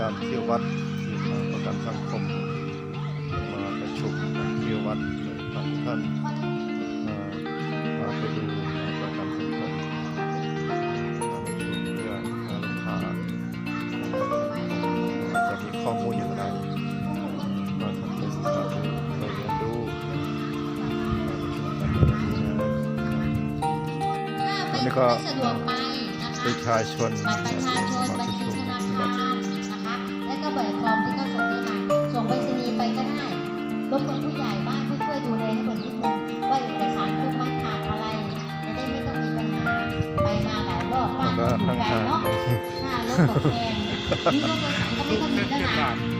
การเที่ยววัดที่ทางประกันสังคม มาประชุมเที่ยววัดเลยพาทุกท่านเอ่อมาไปดูประกันสังคมมาประชุมเพื่อหาลูกค้าจะมีข้อมูลอย่างไรมาทำให้ศึกษาดูไปเรียนรู้มาประชุมกันในวันนี้นะถ้าอันนี้ไม่ก็ไม่สะดวกไปนะคะประชาชนบัตรประชาชนมาบัปญระชี ก็ข้างมีแล้ว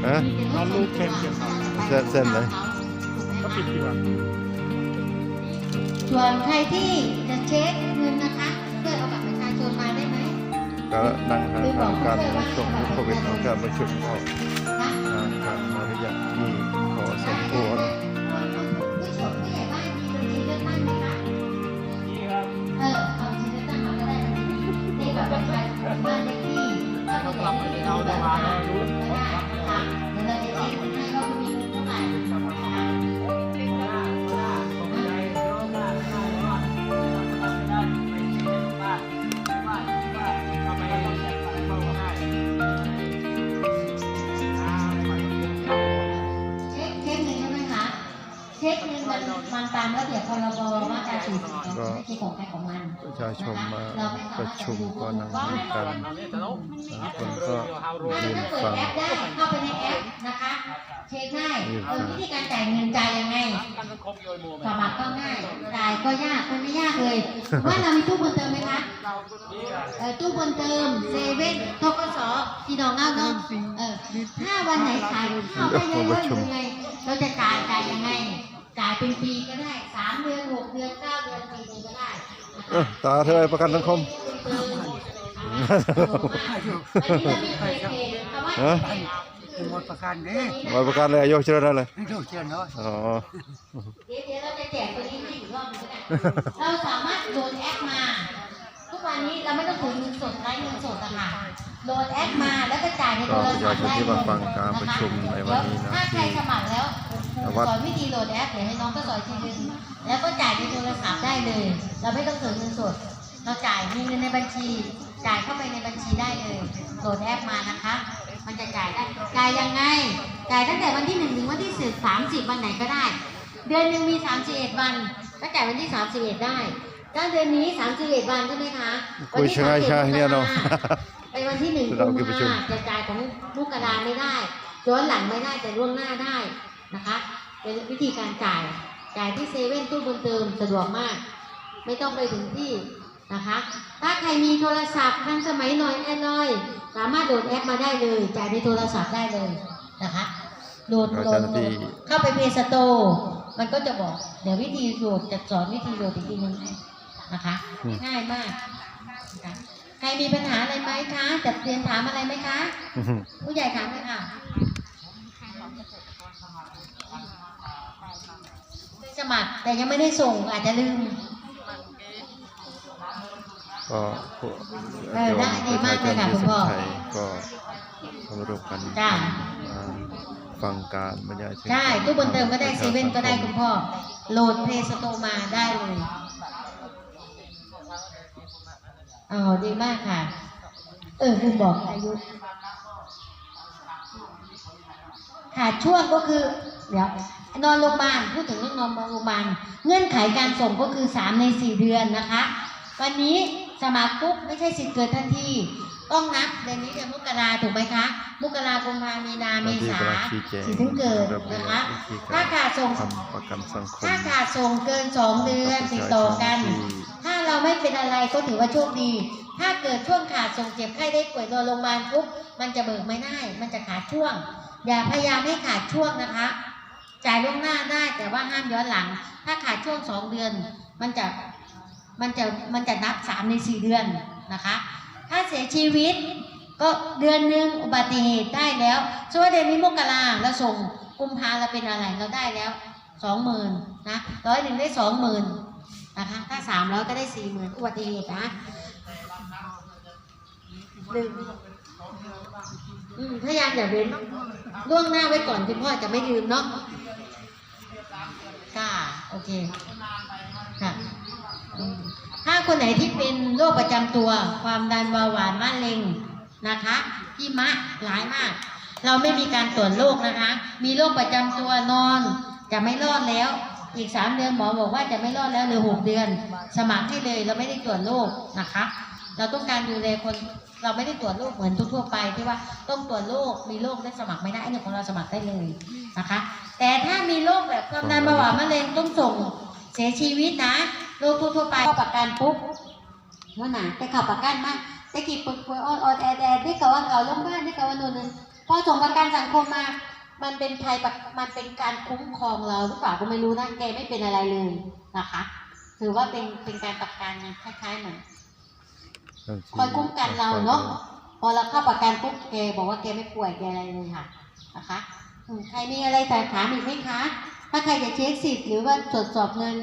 นะฮะมีแต่รถส่วนตัวเส้นเส้นเลยก็ปิดดีกว่าส่วนใครที่จะเช็คเงินนะคะช่วยเอาบัตรประชาชนมาได้ไหมก็นั่งทางทางการในช่วงโควิดของการประชุมก็นะ บ้านเลขที่ถ้าผู้ใหญ่ไม่มีบัตรประชาชนก็ สิบสองไม่ใช่ของใครของมันประชาชนมาประชุมก็นั่งคุยกันบางคนก็ยืนถ้าเปิดฟังแอปได้เข้าไปในแอปนะคะเช็คได้เออวิธีการจ่ายเงินจ่ายยังไงสมัครก็ง่ายจ่ายก็ยากมันไม่ยากเลยว่าเรามีตู้บุญเติมไหมคะเออตู้บุญเติมเซเว่นทกสพี่น้องเล่าเนาะเออถ้าวันไหนขายข้าวไปเยอะๆหรือไงเราจะจ่ายจ่ายยังไง จ่ายเป็นปีก็ได้สามเดือนหกเดือนเก้าเดือนปีหนึงก็ได้นะคะเอ้อตาเธอประกันสังคม ฮะหมดประกันเด้มาประกันเลยอายุเชื่อได้เลยไม่ต้องเชื่อเนาะอ๋อเดี๋ยวเราจะแจกตัวนี้ให้อีกรอบหนึงก็ได้เราสามารถโหลดแอปมา ทุกวันนี้เราไม่ต้องถือเงินสดไร้เงินสดอะค่ะโหลดแอปมาแล้วก็จ่ายในโทก็รประศัชาพท์ชนได้ที่เลมายฟังการประชุมในวันนี้นะถ้าใครที่สมัครแล้ว ครูวัดสอนวิธีโหลดแอปเดี๋ยวให้น้องก็สอนทีนึงแล้วก็จ่ายในโทรศัพท์ได้เลย เราไม่ต้องถือเงินสด เราจ่ายมีเงินในบัญชี จ่ายเข้าไปในบัญชีได้เลยโหลดแอปมานะคะ มันจะจ่ายได้ จ่ายยังไง จ่ายตั้งแต่วันที่หนึ่งถึงวันที่สิบสามสิบวันไหนก็ได้ เดือนหนึ่งมีสามสิบเอ็ดวัน ก็จ่ายวันที่สามสิบเอ็ดได้ถ้าเดือนนี้สามสิบเอ็ดวันใช่ไหมคะคุยใช่ไหมใช่เนี่ยเนาะไปวันที่หนึ่งเรากุคือมประชุมภาจะจ่ายของลูกกระดานไม่ได้ย้อนหลังไม่ได้แต่ล่วงหน้าได้ นะคะเป็นวิธีการจ่ายจ่ายที่เซเว่นตู้บุญเติมสะดวกมาก ไม่ต้องไปถึงที่นะคะ ถ้าใครมีโทรศัพท์ทันสมัยหน่อยแอนดรอยสามารถโหลดแอปมาได้เลยจ่ายในโทรศัพท์ได้เลยนะคะโหลดก็โหลเจ้าดหน้าที่เข้าไปเพย์สโตมันก็จะบอก เดี๋ยววิธีโหลดจะสอนวิธีโหลดอีกทีหนึงให้นะคะอืมง่ายมากนะคะใครมีปัญหาอะไรไหมคะจะเรียนถามอะไรไหมคะ ผู้ใหญ่ถามเลยค่ะ สมัครแต่ยังไม่ได้ส่งอาจจะลืม ก็พวกเออได้ดีมากเลยค่ะคุณพ่อไทยก็มาร่วมกันจ้ะ มาฟังการบรรยายถึงใช่ตู้บนเติมก็ได้เซเว่นก็ได้คุณพ่อ โหลดเพลย์สโตมาได้เลยอ๋อดีมากค่ะ เออคุณบอกอายุขาดช่วงก็คือ เดี๋ยวนอนโรงพยาบาลพูดถึงเรื่องนอนโรงพยาบาลเงื่อนไขการส่งก็คือ 3 ใน 4 เดือนนะคะ วันนี้สมัครปุ๊บไม่ใช่สิทธิ์เกิดทันทีต้องนับเดือนนี้เดือนมกราถูกไหมคะ มกราคมพามีนาเมที่ษากำลังชี้แจงสิทธิ์ถึงเกิดระเบียนะบคะวิธีกาถ้ารขาดส่งทำประกันสังคมถ้าขาดส่งเกิน 2 เดือนติดต่อกัน ถ้าเราไม่เป็นอะไรก็ถือว่าโชคดี ถ้าเกิดช่วงขาดส่งเจ็บไข้ได้ป่วยนอนโรงพยาบาลปุ๊บมันจะเบิกไม่ได้ มันจะขาดช่วง อย่าพยายามให้ขาดช่วงนะคะ จ่ายล่วงหน้าได้แต่ว่าห้ามย้อนหลัง ถ้าขาดช่วงสองเดือน มันจะมันจะมันจะนับสามในสี่เดือนนะคะ ถ้าเสียชีวิตก็เดือนหนึ่งอุบัติเหตุได้แล้วสมมติว่าเดือนนี้มกราเราส่งกุมภาเราเป็นอะไรเราได้แล้วสองหมื่นนะร้อยหนึ่งได้สองหมื่นนะคะถ้าสามร้อยก็ได้สี่หมื่นอุบัติเหตุนะลืมอืมพยายามอย่าเว้นล่วงหน้าไว้ก่อนคุณพ่อจะไม่ลืมเนาะ ค่ะโอเคค่ะอืมถ้าคนไหนที่เป็นโรคประจำตัว ความดันเบาหวานมะเร็งนะคะที่มะหลายมาก เราไม่มีการตรวจโรคนะคะ มีโรคประจำตัวนอนจะไม่รอดแล้ว อีกสามเดือนหมอบอกว่าจะไม่รอดแล้วเหลือหกเดือน สมัครให้เลยเราไม่ได้ตรวจโรคนะคะ เราต้องการดูแลคนเราไม่ได้ตรวจโรคเหมือนทั่วๆไปที่ว่าต้องตรวจโรคมีโรคได้สมัครไม่ได้อันนี้ของเราสมัครได้เลยนะคะ แต่ถ้ามีโรคแบบความดันเบาหวานมะเร็งต้องส่งเสียชีวิตนะโรคทั่วๆไปเข้าประกันปุ๊บว่าหนาไปเข้าประกันมากแต่กี่ปึกป่วยออดออดแอดแอดนี่ก็ว่าเก่าโรงพยาบาลนี่ก็ว่านู่นนพอส่งประกันสังคมมา มันเป็นภัยมันเป็นการคุ้มครองเราหรือเปล่าก็ไม่รู้นะแกไม่เป็นอะไรเลยนะคะ ถือว่าเป็นเป็นการประกันคล้ายๆเหมือน คอยคุ้มกันเราเนาะพอเราเข้าประกันปุ๊บแกบอกว่าแกไม่ป่วยแกอะไรเลยค่ะนะคะอืมใครมีอะไรแต่ถามอีกไหมคะ ถ้าใครจะเช็คสิทธิ์หรือว่าตรวจสอบเงิน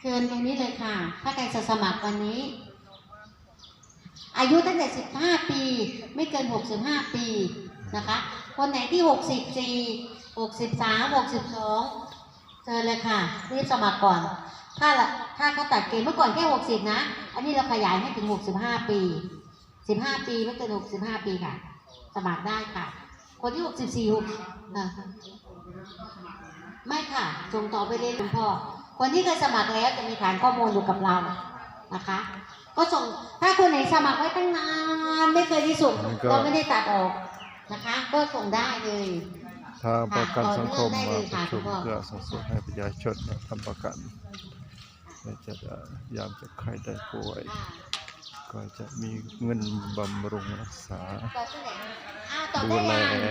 เชิญตรงนี้เลยค่ะ ถ้าใครจะสมัครวันนี้ อายุตั้งแต่ 15 ปี ไม่เกิน 65 ปีนะคะ คนไหนที่ 64 63 62เชิญเลยค่ะรีบสมัครก่อน ถ้า ละถ้าเขาตัดเกณฑ์เมื่อก่อนแค่ 60 นะ อันนี้เราขยายให้ถึง 65 ปี 15 ปีไม่เกิน65 ปีค่ะ สมัครได้ค่ะ คนที่ 64 6อ่าไม่ค่ะ ส่งต่อไปเรียนคุณพ่อ คนที่เคยสมัครแล้วจะมีฐานข้อมูลอยู่กับเรานะคะ ก็ส่งถ้าคนไหนสมัครไว้ตั้งนานไม่เคยที่สุดมันก็เราไม่ได้ตัดออกนะคะ ก็ส่งได้เลยทางประกันสังคมค่ะมาประชุมขออนุญาตได้เลยค่ะเพื่อส่งเสริมให้ประชาชนทำประกัน และจะยามจะใครได้ป่วยอ่าก็จะมีเงินบำรุงรักษาตอบที่ไหนอ้าวตอบดูได้แล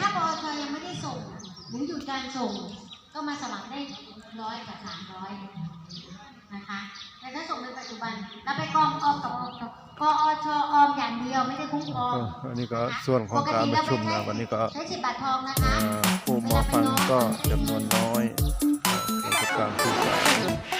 ถ้าปอชยังไม่ได้ส่ง หรือหยุดการส่ง ก็มาสมัครได้ร้อยกับสามร้อยนะคะ แต่ถ้าส่งในปัจจุบันเราไปกองออมกับออมกับกอชออมอย่างเดียวไม่ได้คุ้มครองอันนี้ก็ส่วนของการประชุมนะวันนี้ก็ใช้สิบบาททองนะคะอ่าผู้มาฟังก็จำนวนน้อยเกี่ยวกับการสื่อ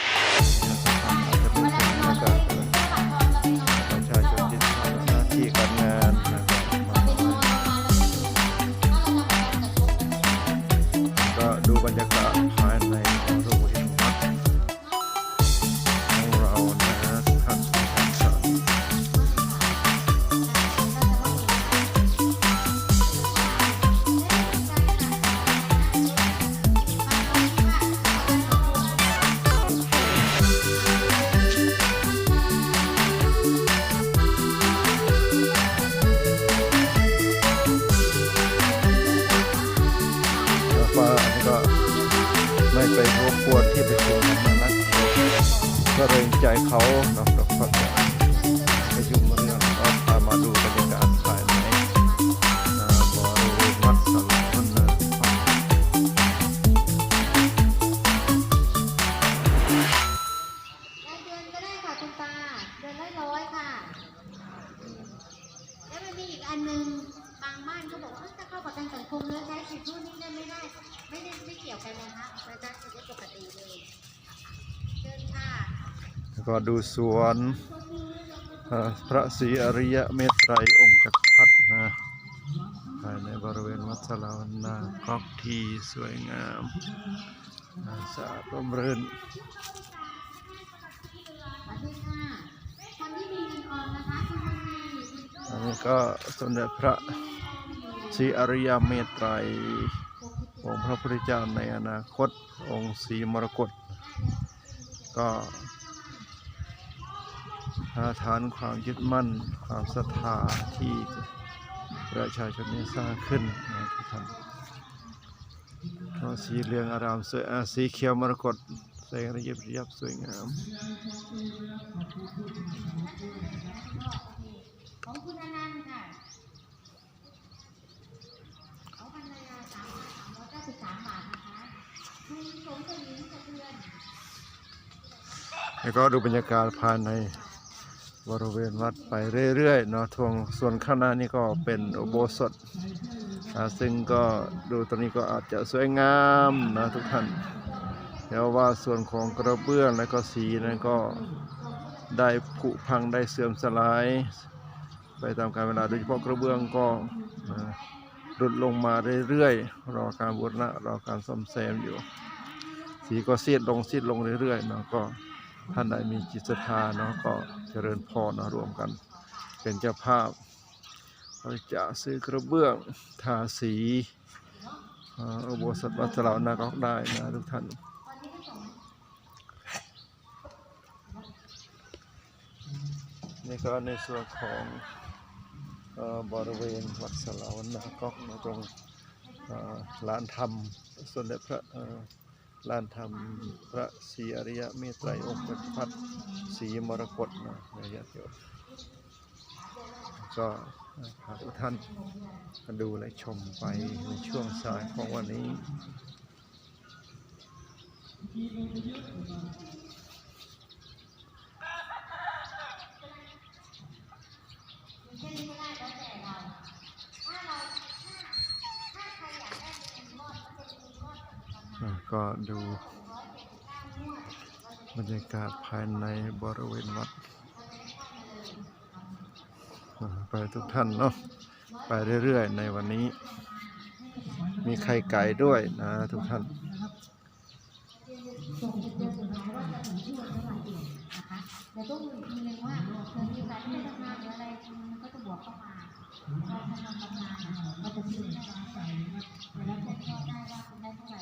ก็อันนี้ก็ไม่ไปรบกวนที่ประชุมมานักก็เรงใจเขาเนาะแล้วก็จะประชุมเรื่องก็พามาดูบรรยากาศภายในอ่าบริเวณวัดสลับพันนารายเดือนก็ได้ค่ะคุณตาเดือนละร้อยค่ะแล้วมันมีอีกอันหนึงบางบ้านเขาบอกว่าเอ้ยถ้าเข้าประกันสังคมแล้วใช้สิทธิ์นู่นนี่นั่นไม่ได้ ไม่ได้ไม่เกี่ยวกันนะคะเราจะสิทธิ์ปกติเลยเชิญค่ะแล้วก็ดูสวนเอ่อพระศรีอริยะเมตไตรองค์จักรพรรดินะภายในบริเวณวัดสลาวันนาก๊อกที่สวยงามอ่าสะอาดร่มรื่นสวัสดีค่ะคนที่มีเงินออมนะคะคุณบุญมีคุณอันนี้ก็สมเด็จพระ ศรีอริยเมตไตรองค์พระพุทธเจ้าในอนาคตองค์ศรีมรกตก็หาฐานความยึดมั่นความศรัทธาที่ประชาชนได้สร้างขึ้นนะทุกท่านสีเหลืองอารามสวยสีเขียวมรกตแสงระยิบระยับสวยงามของคุณอนันต์ค่ะของพันรยาสามพันสามร้อยเก้าสิบสามบาทนะคะคุณสมสมิงสะเทือน แล้วก็ดูบรรยากาศภายในบริเวณวัดไปเรื่อยๆเนาะทวงส่วนข้างหน้านี่ก็เป็นอุโบสถซึ่งก็ดูตรงนี้ก็อาจจะสวยงามนะทุกท่านเดี๋ยวว่าส่วนของกระเบื้องและก็สีนั้นก็ได้ผุพังได้เสื่อมสลาย ไปตามกาลเวลาโดยเฉพาะกระเบื้องก็นะ หลุดลงมาเรื่อยๆ รอการบูรณะรอการซ่อมแซมอยู่ สีก็ซีดลงซีดลงเรื่อยๆเนาะก็ท่านใดมีจิตศรัทธาเนาะก็เจริญพรเนาะรวมกัน เป็นเจ้าภาพเราจะซื้อกระเบื้องทาสีเอ่ออุโบสถวัดสลาวนาก็ได้นะทุกท่านนี่ก็ในส่วนของ บริเวณวัดสลาวนาก็นะตรงลานธรรมสมเด็จพระลานธรรมพระศรีอริยเมตไตรองค์ปฏิพัฒน์ศรีมรกตนะระยะเดียวก็พาทุกท่านดูและชมไปในช่วงสายของวันนี้ แค่นี้ก็ได้แล้วแต่เรา ถ้าเรา ถ้า ถ้าใครอยากได้เป็นมอดก็จะมีมอดกับประมาณ อะ ก็ดูบรรยากาศภายในบริเวณวัด ไปทุกท่านเนาะไปเรื่อยๆ ในวันนี้ มีไข่ไก่ด้วยนะทุกท่านส่งเดือนสุดท้ายว่าจะถึงที่วันเท่าไหร่อีกนะคะเดี๋ยวต้องดูทีนึงว่าเคยมีการไม่ทำงานหรืออะไรมันก็จะบวกเข้ามาเราทำทำงานก็จะซื้อให้เราใส่แล้วจ้งยอดได้ว่าคุณได้เท่าไหร่